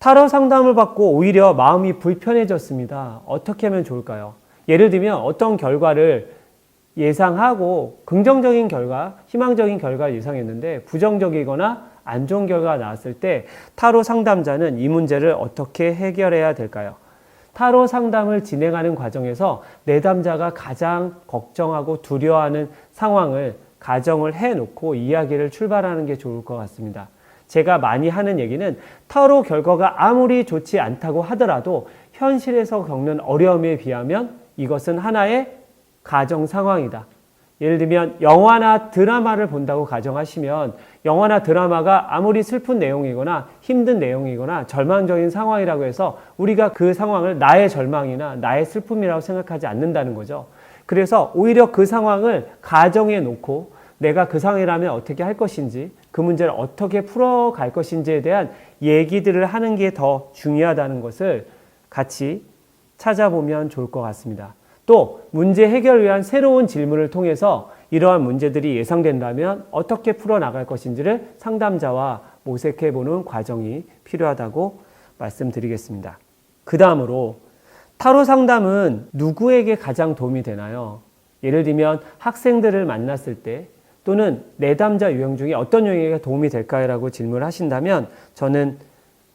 타로 상담을 받고 오히려 마음이 불편해졌습니다. 어떻게 하면 좋을까요? 예를 들면 어떤 결과를 예상하고 긍정적인 결과, 희망적인 결과를 예상했는데 부정적이거나 안 좋은 결과가 나왔을 때 타로 상담자는 이 문제를 어떻게 해결해야 될까요? 타로 상담을 진행하는 과정에서 내담자가 가장 걱정하고 두려워하는 상황을 가정을 해놓고 이야기를 출발하는 게 좋을 것 같습니다. 제가 많이 하는 얘기는 타로 결과가 아무리 좋지 않다고 하더라도 현실에서 겪는 어려움에 비하면 이것은 하나의 가정 상황이다. 예를 들면 영화나 드라마를 본다고 가정하시면 영화나 드라마가 아무리 슬픈 내용이거나 힘든 내용이거나 절망적인 상황이라고 해서 우리가 그 상황을 나의 절망이나 나의 슬픔이라고 생각하지 않는다는 거죠. 그래서 오히려 그 상황을 가정에 놓고 내가 그 상황이라면 어떻게 할 것인지 그 문제를 어떻게 풀어갈 것인지에 대한 얘기들을 하는 게 더 중요하다는 것을 같이 찾아보면 좋을 것 같습니다. 또 문제 해결을 위한 새로운 질문을 통해서 이러한 문제들이 예상된다면 어떻게 풀어나갈 것인지를 상담자와 모색해 보는 과정이 필요하다고 말씀드리겠습니다. 그 다음으로 타로 상담은 누구에게 가장 도움이 되나요? 예를 들면 학생들을 만났을 때 또는 내담자 유형 중에 어떤 유형에게 도움이 될까요라고 질문을 하신다면 저는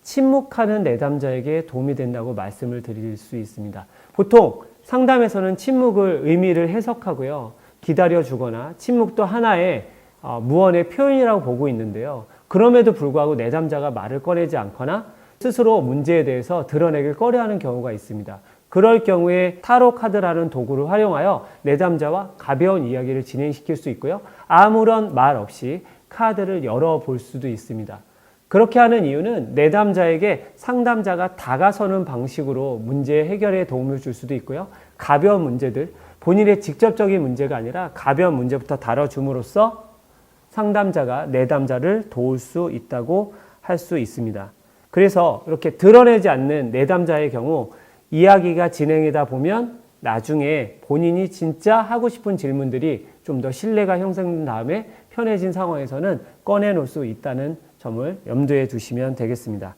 침묵하는 내담자에게 도움이 된다고 말씀을 드릴 수 있습니다. 보통 상담에서는 침묵을 의미를 해석하고요. 기다려 주거나 침묵도 하나의 어, 무언의 표현이라고 보고 있는데요. 그럼에도 불구하고 내담자가 말을 꺼내지 않거나 스스로 문제에 대해서 드러내길 꺼려하는 경우가 있습니다. 그럴 경우에 타로 카드라는 도구를 활용하여 내담자와 가벼운 이야기를 진행시킬 수 있고요. 아무런 말 없이 카드를 열어볼 수도 있습니다. 그렇게 하는 이유는 내담자에게 상담자가 다가서는 방식으로 문제 해결에 도움을 줄 수도 있고요. 가벼운 문제들, 본인의 직접적인 문제가 아니라 가벼운 문제부터 다뤄줌으로써 상담자가 내담자를 도울 수 있다고 할 수 있습니다. 그래서 이렇게 드러내지 않는 내담자의 경우 이야기가 진행하다 보면 나중에 본인이 진짜 하고 싶은 질문들이 좀 더 신뢰가 형성된 다음에 편해진 상황에서는 꺼내놓을 수 있다는 점을 염두에 두시면 되겠습니다.